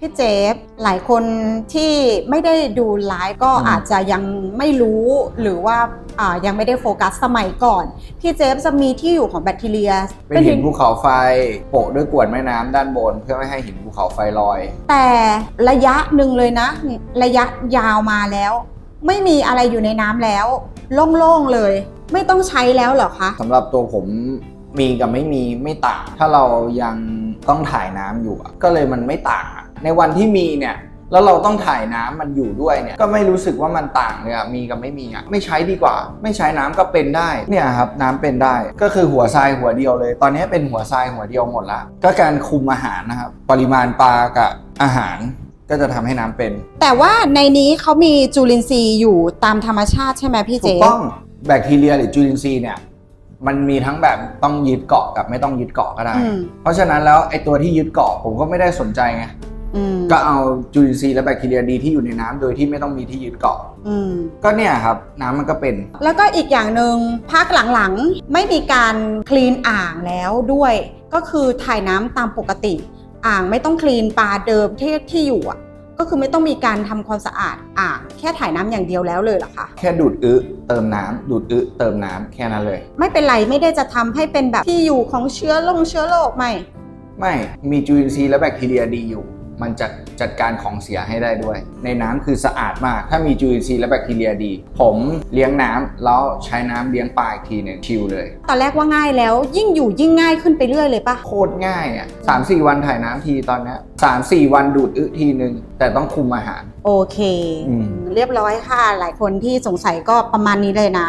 พี่เจฟหลายคนที่ไม่ได้ดูไลฟ์ก็อืมอาจจะยังไม่รู้หรือว่าอ่ายังไม่ได้โฟกัสสมัยก่อน พี่เจฟจะมีที่อยู่ของแบคทีเรีย เป็นหินภูเขาไฟโปะด้วยกรวดแม่น้ำด้านบน เพื่อไม่ให้หินภูเขาไฟลอย แต่ระยะหนึ่งเลยนะ ระยะยาวมาแล้ว ไม่มีอะไรอยู่ในน้ำแล้ว โล่งๆเลย ไม่ต้องใช้แล้วเหรอคะสำหรับตัวผมมีกับไม่มีไม่ต่าง ถ้าเรายังต้องถ่ายน้ำอยู่อะก็เลยมันไม่ต่างอะ ในวันที่มีเนี่ยแล้วเราต้องถ่ายน้ำมันอยู่ด้วยเนี่ยก็ไม่รู้สึกว่ามันต่างเลยอะมีกับไม่มีอะไม่ใช้ดีกว่า ไม่ใช้น้ำก็เป็นได้เนี่ยครับน้ำเป็นได้ก็คือหัวทรายหัวเดียวเลย ตอนนี้เป็นหัวทรายหัวเดียวหมดละก็การคุมอาหารนะครับปริมาณปลากับอาหารก็จะทำให้น้ำเป็น แต่ว่าในนี้เขามีจุลินทรีย์อยู่ตามธรรมชาติใช่ไหมพี่เจถูกต้องแบคทีเรียหรือจุลินทรีย์เนี่ยมันมีทั้งแบบต้องยึดเกาะกับไม่ต้องยึดเกาะก็ได้อืมเพราะฉะนั้นแล้วไอ้ตัวที่ยึดเกาะผมก็ไม่ได้สนใจไง อืมก็เอาจุลินทรีย์และแบคทีเรียดีที่อยู่ในน้ำโดยที่ไม่ต้องมีที่ยึดเกาะ อืม ก็เนี่ยครับน้ำมันก็เป็น แล้วก็อีกอย่างหนึ่งพักหลังๆ ไม่มีการคลีนอ่างแล้วด้วย ก็คือถ่ายน้ำตามปกติ อ่างไม่ต้องคลีนปลาเดิมที่ที่อยู่อะ ก็คือไม่ต้องมีการทำความสะอาดอ่างแค่ถ่ายน้ำอย่างเดียวแล้วเลยเหรอคะ แค่ดูดอึเติมน้ำดูดอึเติมน้ำแค่นั้นเลย ไม่เป็นไรไม่ได้จะทำให้เป็นแบบที่อยู่ของเชื้อลงเชื้อโรคไม่ ไม่มีจุลินทรีย์และแบคทีเรียดีอยู่ มันจัดจัดการของเสียให้ได้ด้วย ในน้ำคือสะอาดมาก ถ้ามีจุลินทรีย์และแบคทีเรียดี ผมเลี้ยงน้ำแล้วใช้น้ำเลี้ยงปลาอีกทีหนึ่งชิลเลย ตอนแรกว่าง่ายแล้วยิ่งอยู่ยิ่งง่ายขึ้นไปเรื่อยเลยปะโคตรง่ายอะสามสี่วันถ่ายน้ำทีตอนเนี้ยสามสี่วันดูดอึทีหนึ่งแต่ต้องคุมอาหาร โอเคอืมเรียบร้อยค่ะ หลายคนที่สงสัยก็ประมาณนี้เลยนะ